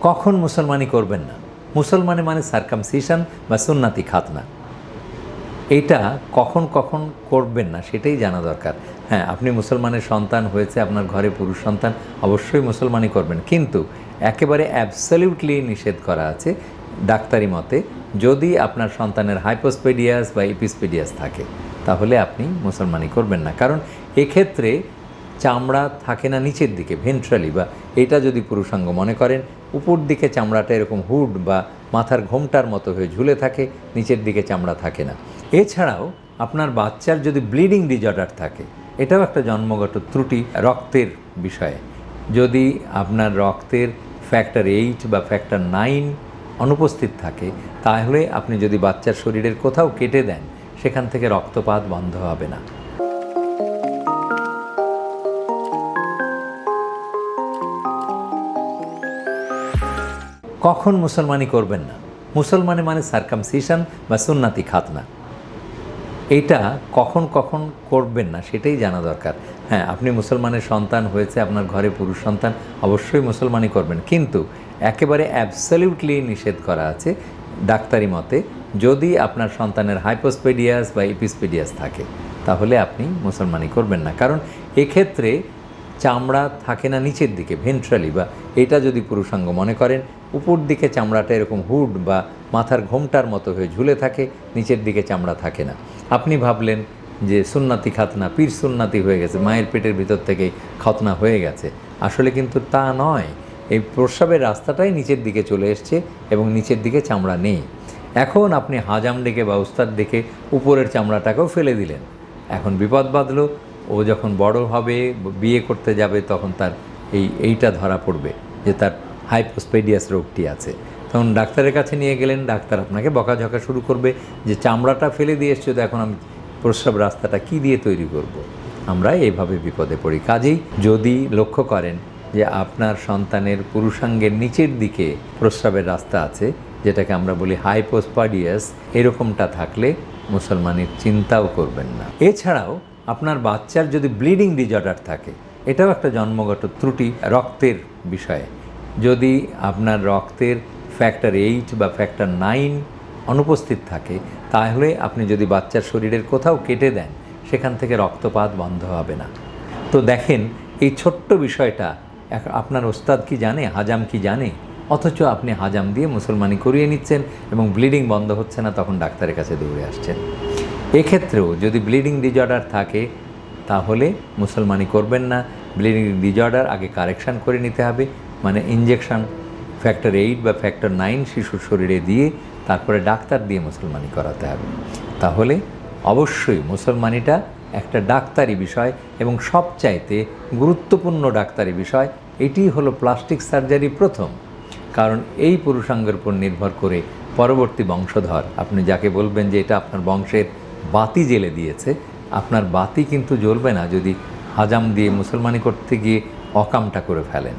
কখন মুসলমানি করবেন না? মুসলমানি মানে সার্কামসিশন বা সুন্নাতি খাতনা। এটা কখন কখন করবেন না সেটাই জানা দরকার। হ্যাঁ আপনি মুসলমানের সন্তান হয়েছে, আপনার ঘরে পুরুষ সন্তান, অবশ্যই মুসলমানি করবেন। কিন্তু একেবারে অ্যাবসলিউটলি নিষেধ করা আছে ডাক্তারি মতে, যদি আপনার সন্তানের হাইপোস্পেডিয়াস বা ইপিসপেডিয়াস থাকে, তাহলে আপনি মুসলমানি করবেন না। কারণ এক্ষেত্রে চামড়া থাকে না নিচের দিকে ভেন্ট্রালি বা এটা যদি পুরুষাঙ্গ মনে করেন, উপর দিকে চামড়াটা এরকম হুড বা মাথার ঘোমটার মতো হয়ে ঝুলে থাকে, নিচের দিকে চামড়া থাকে না। এছাড়াও আপনার বাচ্চার যদি ব্লিডিং ডিজর্ডার থাকে, এটাও একটা জন্মগত ত্রুটি রক্তের বিষয়ে। যদি আপনার রক্তের ফ্যাক্টর এইট বা ফ্যাক্টর নাইন অনুপস্থিত থাকে, তাহলে আপনি যদি বাচ্চার শরীরের কোথাও কেটে দেন, সেখান থেকে রক্তপাত বন্ধ হবে না। কখন মুসলমানি করবেন না? মুসলমানি মানে সার্কামসিশন বা সুন্নাতি খাতনা। এটা কখন কখন করবেন না, সেটাই জানা দরকার। হ্যাঁ আপনি মুসলমানের সন্তান হয়েছে, আপনার ঘরে পুরুষ সন্তান, অবশ্যই মুসলমানি করবেন। কিন্তু একেবারে অ্যাবসলিউটলি নিষেধ করা আছে ডাক্তারি মতে, যদি আপনার সন্তানের হাইপোস্পেডিয়াস বা ইপিসপেডিয়াস থাকে, তাহলে আপনি মুসলমানি করবেন না। কারণ এক্ষেত্রে চামড়া থাকে না নিচের দিকে ভেন্ট্রালি বা এটা যদি পুরুষাঙ্গ মনে করেন, উপর দিকে চামড়াটা এরকম হুড বা মাথার ঘোমটার মতো হয়ে ঝুলে থাকে, নিচের দিকে চামড়া থাকে না। আপনি ভাবলেন যে সুন্নাতি খাতনা, পীর সুন্নাতি হয়ে গেছে, মায়ের পেটের ভিতর থেকে খাতনা হয়ে গেছে। আসলে কিন্তু তা নয়। এই প্রস্রাবের রাস্তাটাই নিচের দিকে চলে এসছে এবং নিচের দিকে চামড়া নেই। এখন আপনি হাজাম ডেকে বা উস্তাদ ডেকে উপরের চামড়াটাকেও ফেলে দিলেন। এখন বিপদ বাঁধলো ও যখন বড় হবে, বিয়ে করতে যাবে, তখন তার এই, এইটা ধরা পড়বে যে তার হাইপোস্পেডিয়াস রোগটি আছে। তখন ডাক্তারের কাছে নিয়ে গেলেন, ডাক্তার আপনাকে বকাঝকা শুরু করবে যে চামড়াটা ফেলে দিয়ে এসছো, তো এখন আমি প্রস্রাব রাস্তাটা কি দিয়ে তৈরি করব। আমরা এইভাবে বিপদে পড়ি। কাজেই যদি লক্ষ্য করেন যে আপনার সন্তানের পুরুষাঙ্গের নিচের দিকে প্রস্রাবের রাস্তা আছে, যেটাকে আমরা বলি হাইপোস্পাডিয়াস, এরকমটা থাকলে মুসলমানের চিন্তাও করবেন না। এছাড়াও আপনার বাচ্চার যদি ব্লিডিং ডিজর্ডার থাকে, এটাও একটা জন্মগত ত্রুটি রক্তের বিষয়ে। যদি আপনার রক্তের ফ্যাক্টর এইট বা ফ্যাক্টর নাইন অনুপস্থিত থাকে, তাহলে আপনি যদি বাচ্চার শরীরের কোথাও কেটে দেন, সেখান থেকে রক্তপাত বন্ধ হবে না। তো দেখেন, এই ছোট্ট বিষয়টা আপনার ওস্তাদ কি জানে, হাজাম কি জানে? অথচ আপনি হাজাম দিয়ে মুসলমানি করিয়ে নিচ্ছেন এবং ব্লিডিং বন্ধ হচ্ছে না, তখন ডাক্তারের কাছে দৌড়ে আসছেন। এক্ষেত্রেও যদি ব্লিডিং ডিজর্ডার থাকে, তাহলে মুসলমানি করবেন না। ব্লিডিং ডিজর্ডার আগে কারেকশান করে নিতে হবে মানে ইঞ্জেকশন ফ্যাক্টর এইট বা ফ্যাক্টর নাইন শিশুর শরীরে দিয়ে তারপরে ডাক্তার দিয়ে মুসলমানি করাতে হবে। তাহলে অবশ্যই মুসলমানিটা একটা ডাক্তারি বিষয় এবং সবচাইতে গুরুত্বপূর্ণ ডাক্তারি বিষয়, এটি হলো প্লাস্টিক সার্জারি প্রথম। কারণ এই পুরুষাঙ্গের উপর নির্ভর করে পরবর্তী বংশধর, আপনি যাকে বলবেন যে এটা আপনার বংশের বাতি জেলে দিয়েছে। আপনার বাতি কিন্তু জ্বলবে না যদি হাজাম দিয়ে মুসলমানি করতে গিয়ে অকামটা করে ফেলেন।